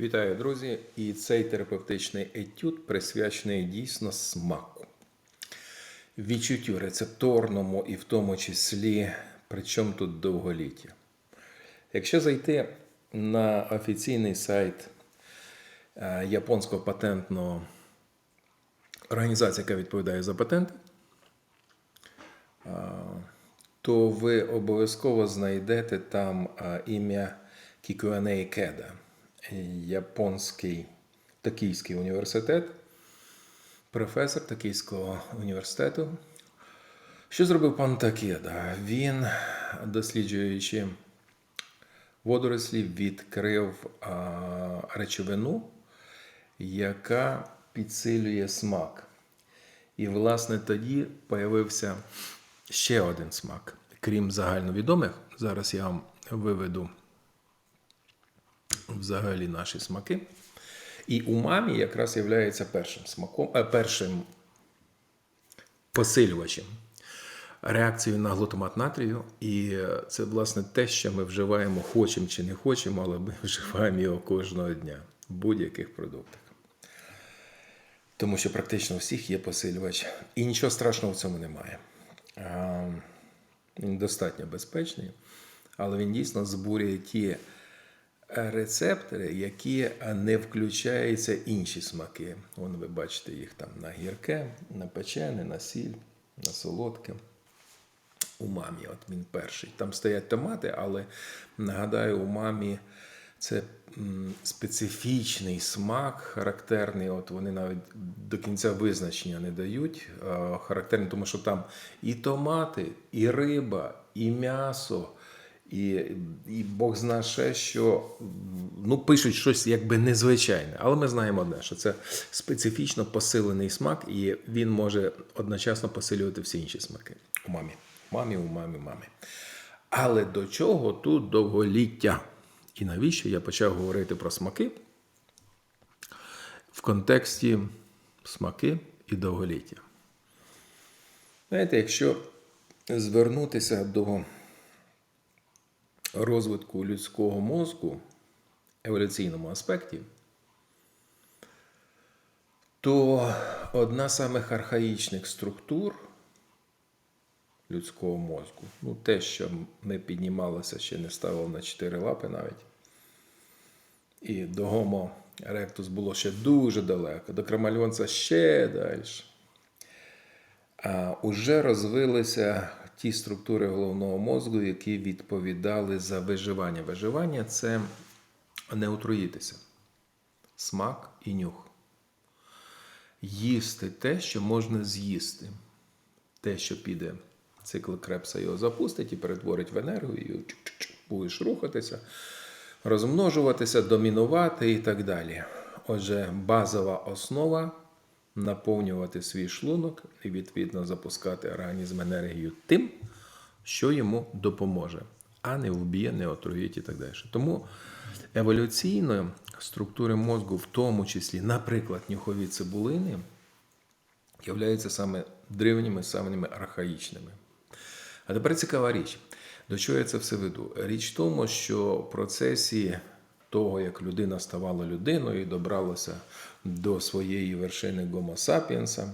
Вітаю, друзі! І цей терапевтичний етюд присвячений дійсно смаку, відчуттю рецепторному і в тому числі, причому тут довголіття. Якщо зайти на офіційний сайт е, японського патентного організації, яка відповідає за патенти, то ви обов'язково знайдете там ім'я Кікуанеї Кеда, японський Токійський університет, професор Токійського університету. Що зробив пан Такеда? Він, досліджуючи водорослі, відкрив а, речовину, яка підсилює смак. І, власне, тоді появився ще один смак, крім загальновідомих. Зараз я вам виведу взагалі наші смаки. І умамі якраз є першим смаком, е, першим посилювачем реакцією на глутамат натрію. І це, власне, те, що ми вживаємо, хочемо чи не хочемо, але ми вживаємо його кожного дня в будь-яких продуктах. Тому що практично у всіх є посилювач. І нічого страшного в цьому немає. Він достатньо безпечний, але він дійсно збурює ті рецептори, які не включаються інші смаки. Вон ви бачите їх там на гірке, на печене, на сіль, на солодке. Умамі, от він перший. Там стоять томати, але нагадаю, умамі це специфічний смак, характерний. От вони навіть до кінця визначення не дають. Характерний, тому що там і томати, і риба, і м'ясо. І, і Бог знає ще, що ну, пишуть щось якби незвичайне. Але ми знаємо одне, що це специфічно посилений смак, і він може одночасно посилювати всі інші смаки. У мамі. Мамі, у мамі, мамі. Але до чого тут довголіття? І навіщо я почав говорити про смаки в контексті смаки і довголіття? Знаєте, якщо звернутися до розвитку людського мозку еволюційному аспекті, то одна з самих архаїчних структур людського мозку, ну те, що ми піднімалися, ще не ставили на чотири лапи навіть, і до Гомо Ректус було ще дуже далеко, до Крамальонца ще далі. А уже розвилися ті структури головного мозку, які відповідали за виживання. Виживання це не отруїтися, смак і нюх. Їсти те, що можна з'їсти. Те, що піде, цикл крепса його запустить і перетворить в енергію, і будеш рухатися, розмножуватися, домінувати і так далі. Отже, базова основа наповнювати свій шлунок і, відповідно, запускати організм енергію тим, що йому допоможе, а не вб'є, не отруїть і так далі. Тому еволюційно структури мозку, в тому числі, наприклад, нюхові цибулини, являються саме древніми, самими архаїчними. А тепер цікава річ. До чого я це все веду? Річ в тому, що в процесі того, як людина ставала людиною і добралася до своєї вершини Гомо сапіенса,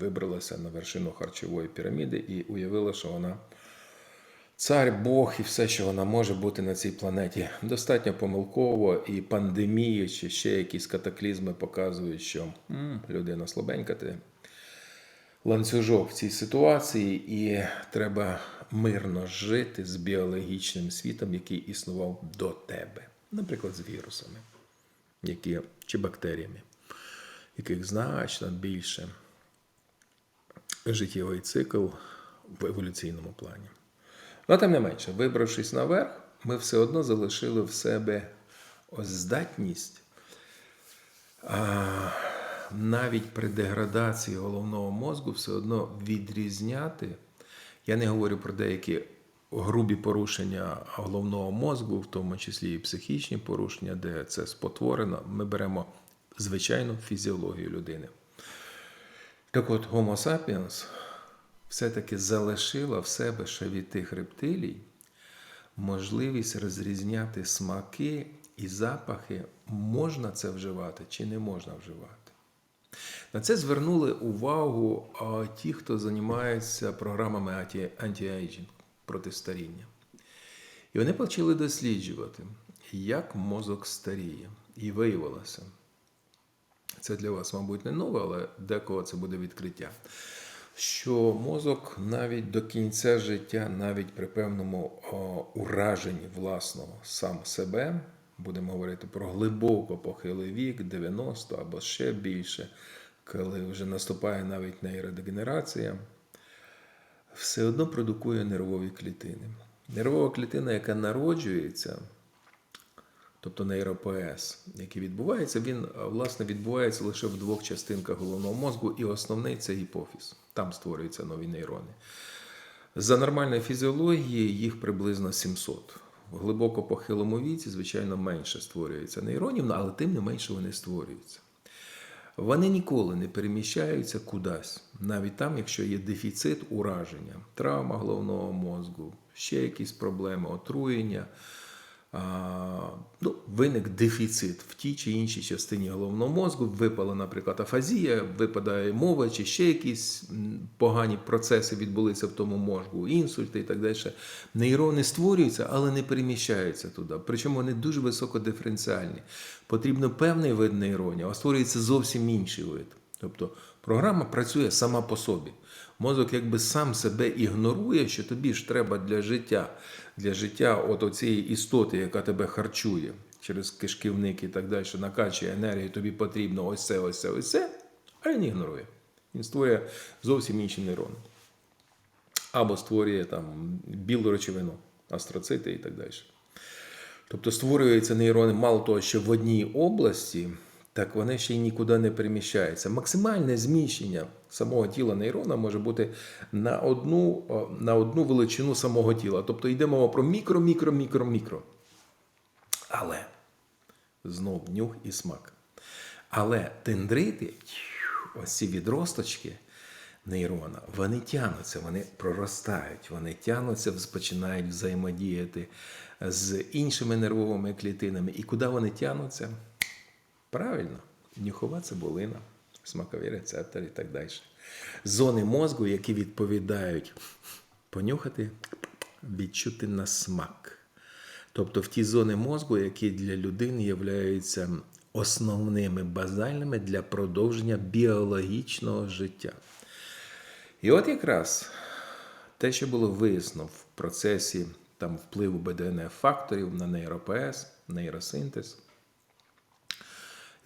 вибралася на вершину харчової піраміди і уявила, що вона цар, Бог і все, що вона може бути на цій планеті. Достатньо помилково, і пандемії чи ще якісь катаклізми показують, що людина слабенька, ти ланцюжок в цій ситуації, і треба мирно жити з біологічним світом, який існував до тебе, наприклад, з вірусами, які, чи бактеріями, яких значно більше життєвий цикл в еволюційному плані. Ну, тим не менше, вибравшись наверх, ми все одно залишили в себе здатність. А, навіть при деградації головного мозку все одно відрізняти. Я не говорю про деякі грубі порушення головного мозку, в тому числі і психічні порушення, де це спотворено. Ми беремо звичайну фізіологію людини. Так от, Homo sapiens все-таки залишила в себе ще від тих рептилій можливість розрізняти смаки і запахи, можна це вживати чи не можна вживати. На це звернули увагу ті, хто займається програмами анті- антіейджінг протистаріння. І вони почали досліджувати, як мозок старіє. І виявилося, це для вас, мабуть, не нове, але декого це буде відкриття. Що мозок навіть до кінця життя, навіть при певному о, ураженні власного сам себе, будемо говорити про глибоко похилий вік, 90 або ще більше, коли вже наступає навіть нейродегенерація, все одно продукує нервові клітини. Нервова клітина, яка народжується, тобто нейропоез, який відбувається, він власне відбувається лише в двох частинках головного мозку, і основний це гіпофіз. Там створюються нові нейрони. За нормальної фізіології їх приблизно 700. В глибоко похилому віці, звичайно, менше створюється нейронів, але тим не менше вони створюються. Вони ніколи не переміщаються кудись, навіть там, якщо є дефіцит ураження, травма головного мозку, ще якісь проблеми, отруєння. Ну, виник дефіцит в тій чи іншій частині головного мозку, випала, наприклад, афазія, випадає мова, чи ще якісь погані процеси відбулися в тому мозку, інсульти і так далі. Нейрони створюються, але не переміщаються туди. Причому вони дуже високодиференціальні. Потрібно певний вид нейронів, а створюється зовсім інший вид. Тобто програма працює сама по собі. Мозок якби сам себе ігнорує, що тобі ж треба для життя, для життя от оцієї істоти, яка тебе харчує через кишківник і так далі, накачує енергію, тобі потрібно ось це, ось це, ось це, а він ігнорує. Він створює зовсім інші нейрони. Або створює там білу речовину, астроцити і так далі. Тобто створюються нейрони, мало того, що в одній області, так вони ще й нікуди не переміщаються. Максимальне зміщення самого тіла нейрона може бути на одну, на одну величину самого тіла. Тобто йде мова про мікро, мікро, мікро, мікро. Але знов нюх і смак. Але дендрити, ось ці відросточки нейрона, вони тянуться, вони проростають, вони тянуться, починають взаємодіяти з іншими нервовими клітинами. І куди вони тянуться? Правильно, нюхова цибулина, смакові рецептори і так далі. Зони мозку, які відповідають понюхати, відчути на смак. Тобто в ті зони мозку, які для людини являються основними базальними для продовження біологічного життя. І от якраз те, що було вияснено в процесі там, впливу БДНФ факторів на нейропес, нейросинтез.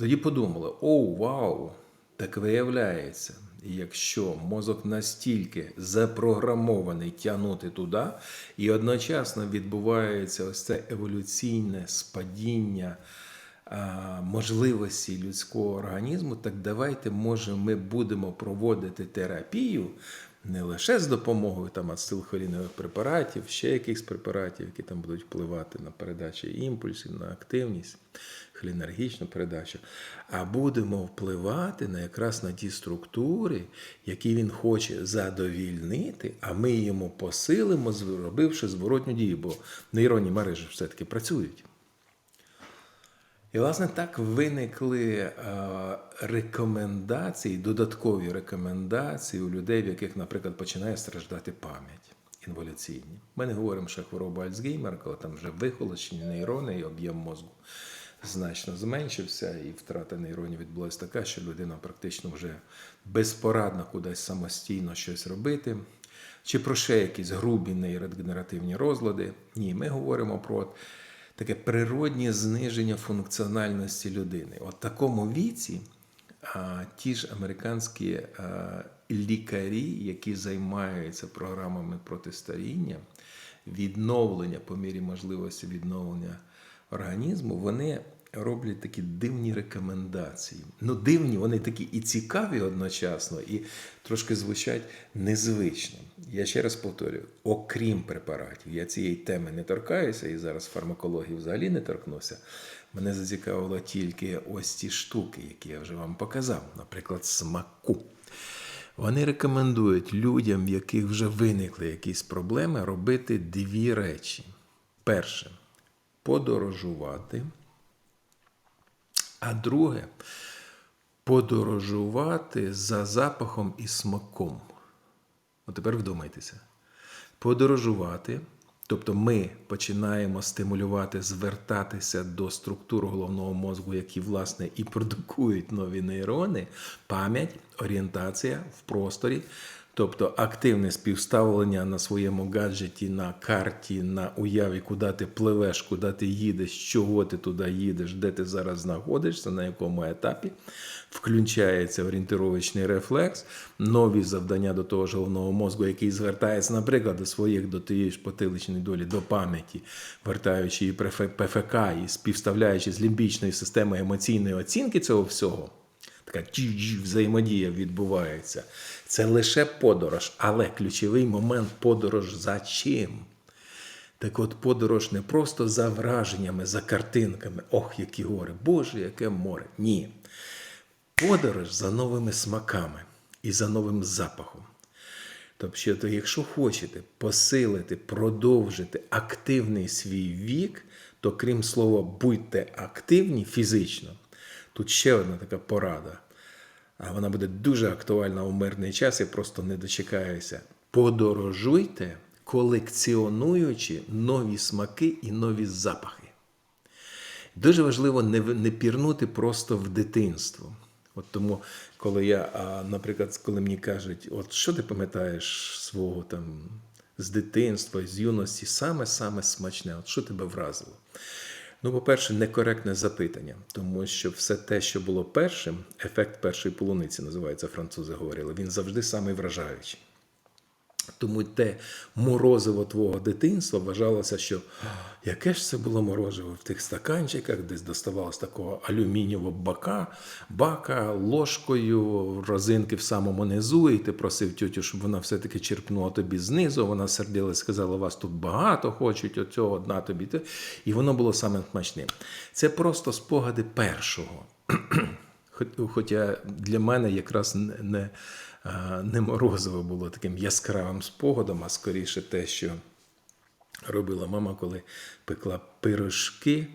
Тоді подумали: о, вау! Так виявляється, якщо мозок настільки запрограмований тягнути туди, і одночасно відбувається ось це еволюційне спадіння можливості людського організму, так давайте, може, ми будемо проводити терапію не лише з допомогою там ацетилхолінових препаратів, ще якихось препаратів, які там будуть впливати на передачу імпульсів, на активність, хлінергічну передачу, а будемо впливати на якраз на ті структури, які він хоче задовільнити, а ми йому посилимо, зробивши зворотню дію, бо нейронні мережі все-таки працюють. І, власне, так виникли е, рекомендації, додаткові рекомендації у людей, в яких, наприклад, починає страждати пам'ять інволюційні. Ми не говоримо, що хвороба Альцгеймера, коли там вже вихолощені нейрони і об'єм мозку значно зменшився, і втрата нейронів відбулася така, що людина практично вже безпорадна кудись самостійно щось робити. Чи про ще якісь грубі нейродегенеративні розлади? Ні, ми говоримо про таке природнє зниження функціональності людини. От в такому віці а, ті ж американські а, лікарі, які займаються програмами протистаріння, відновлення по мірі можливості відновлення організму, вони роблять такі дивні рекомендації. Ну, дивні, вони такі і цікаві одночасно, і трошки звучать незвично. Я ще раз повторюю: окрім препаратів, я цієї теми не торкаюся і зараз фармакології взагалі не торкнуся. Мене зацікавило тільки ось ці штуки, які я вже вам показав, наприклад, смаку. Вони рекомендують людям, в яких вже виникли якісь проблеми, робити дві речі. Перше подорожувати А друге подорожувати за запахом і смаком. От тепер вдумайтеся. Подорожувати, тобто ми починаємо стимулювати, звертатися до структур головного мозку, які, власне, і продукують нові нейрони, пам'ять, орієнтація в просторі, тобто активне співставлення на своєму гаджеті, на карті, на уяві, куди ти пливеш, куди ти їдеш, чого ти туди їдеш, де ти зараз знаходишся, на якому етапі. Включається орієнтировочний рефлекс, нові завдання до того ж головного мозку, який звертається, наприклад, до своїх до тієї ж потиличної долі, до пам'яті, вертаючи її ПФК і співставляючи з лімбічною системою емоційної оцінки цього всього. Така взаємодія відбувається. Це лише подорож, але ключовий момент подорож за чим? Так от подорож не просто за враженнями, за картинками. Ох, які гори, Боже, яке море. Ні. Подорож за новими смаками і за новим запахом. Тобто, якщо хочете посилити, продовжити активний свій вік, то крім слова будьте активні фізично, тут ще одна така порада. А вона буде дуже актуальна у мирний час, я просто не дочекаюся. Подорожуйте, колекціонуючи нові смаки і нові запахи. Дуже важливо не, не пірнути просто в дитинство. От тому, коли я, наприклад, коли мені кажуть, от що ти пам'ятаєш свого там з дитинства, з юності, саме-саме смачне, от що тебе вразило? Ну, по-перше, некоректне запитання, тому що все те, що було першим, ефект першої полуниці називається, французи говорили, він завжди самий вражаючий. Тому те морозиво твого дитинства вважалося, що яке ж це було морозиво в тих стаканчиках, десь доставалось такого алюмінієвого бака, бака ложкою, розинки в самому низу, і ти просив тютю, щоб вона все-таки черпнула тобі знизу. Вона сердилась, сказала, вас тут багато хочуть, оцього одна тобі. І воно було саме смачним. Це просто спогади першого. Хоча для мене якраз не не морозиво було таким яскравим спогадом, а скоріше те, що робила мама, коли пекла пирожки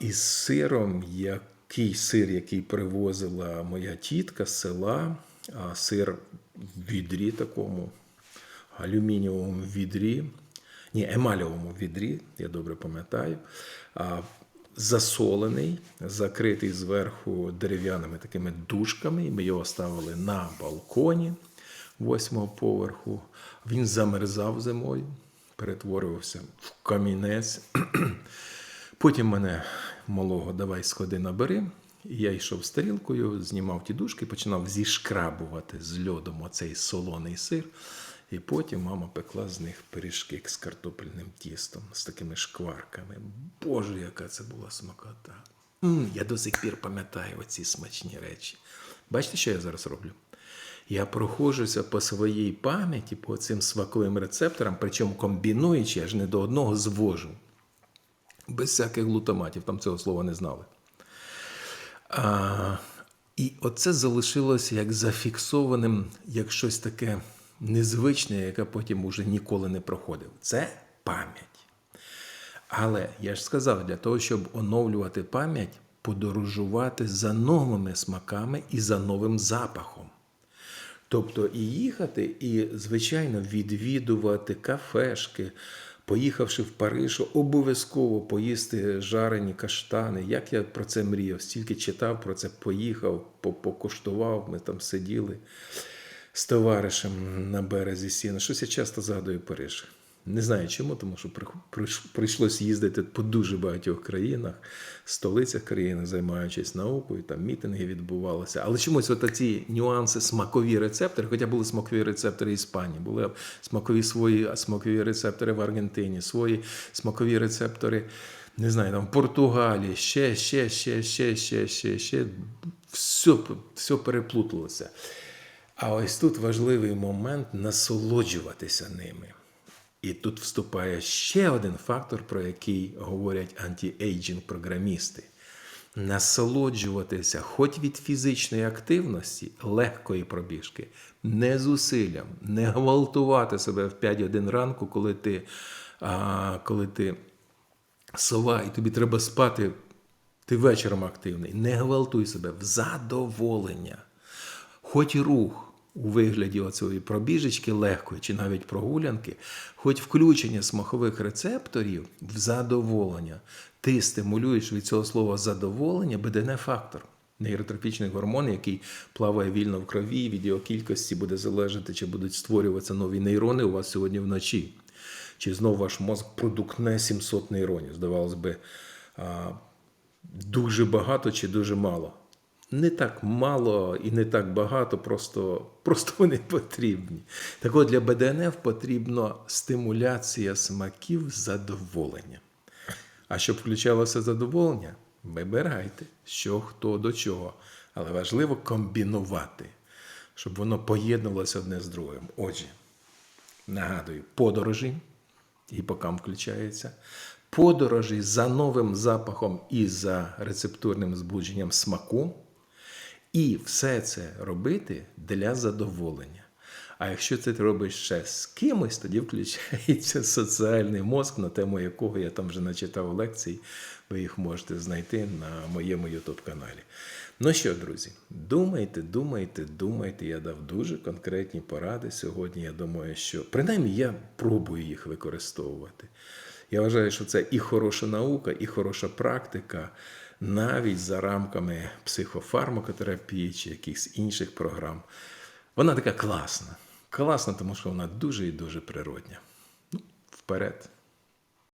із сиром, який сир, який привозила моя тітка з села, сир в відрі такому, алюмінієвому відрі. Ні, емалівому відрі, я добре пам'ятаю засолений, закритий зверху дерев'яними такими дужками. Ми його ставили на балконі восьмого поверху. Він замерзав зимою, перетворювався в камінець. Потім мене малого давай сходи набери. І я йшов з тарілкою, знімав ті дужки, починав зішкрабувати з льодом оцей солоний сир. І потім мама пекла з них пиріжки з картопельним тістом, з такими шкварками. Боже, яка це була смакота. М-м, я до сих пір пам'ятаю оці смачні речі. Бачите, що я зараз роблю? Я проходжуся по своїй пам'яті, по цим смаковим рецепторам, причому комбінуючи, аж не до одного звожу. Без всяких глутаматів, там цього слова не знали. А, І оце залишилося як зафіксованим, як щось таке незвичне, яке потім уже ніколи не проходив. Це пам'ять. Але я ж сказав, для того, щоб оновлювати пам'ять, подорожувати за новими смаками і за новим запахом. Тобто і їхати, і, звичайно, відвідувати кафешки, поїхавши в Париж, обов'язково поїсти жарені каштани. Як я про це мріяв, стільки читав про це, поїхав, покуштував, ми там сиділи з товаришем на березі Сіна. Щось я часто згадую Париж. Не знаю чому, тому що прийшлося їздити по дуже багатьох країнах, столицях країни, займаючись наукою, там мітинги відбувалися. Але чомусь от ці нюанси, смакові рецептори, хоча були смакові рецептори Іспанії, були смакові свої смакові рецептори в Аргентині, свої смакові рецептори, не знаю, там в Португалії, ще, ще, ще, ще, ще, ще, ще. Все, все переплуталося. А ось тут важливий момент насолоджуватися ними. І тут вступає ще один фактор, про який говорять анті-ейджинг програмісти. Насолоджуватися хоч від фізичної активності, легкої пробіжки, не зусиллям, не гвалтувати себе в 5 годин ранку, коли ти а, коли ти сова, і тобі треба спати Ти вечором активний. Не гвалтуй себе в задоволення. Хоч рух у вигляді оцієї пробіжечки легкої чи навіть прогулянки, хоч включення смакових рецепторів в задоволення. Ти стимулюєш від цього слова задоволення БДН-фактор. Нейротрофічний гормон, який плаває вільно в крові, від його кількості буде залежати, чи будуть створюватися нові нейрони у вас сьогодні вночі. Чи знову ваш мозк продукне 700 нейронів. Здавалось би, дуже багато чи дуже мало. Не так мало і не так багато, просто, просто вони потрібні. Так от для БДНФ потрібна стимуляція смаків задоволення. А щоб включалося задоволення, вибирайте, що хто до чого. Але важливо комбінувати, щоб воно поєднувалося одне з другим. Отже, нагадую, подорожі, гіпокам включається, подорожі за новим запахом і за рецептурним збудженням смаку. І все це робити для задоволення. А якщо ти робиш ще з кимось, тоді включається соціальний мозк, на тему якого я там вже начитав лекцій. Ви їх можете знайти на моєму YouTube каналі. Ну що, друзі, думайте, думайте, думайте. Я дав дуже конкретні поради сьогодні. Я думаю, що принаймні я пробую їх використовувати. Я вважаю, що це і хороша наука, і хороша практика, навіть за рамками психофармакотерапії чи якихось інших програм. Вона така класна. Класна, тому що вона дуже і дуже природня. Ну, вперед.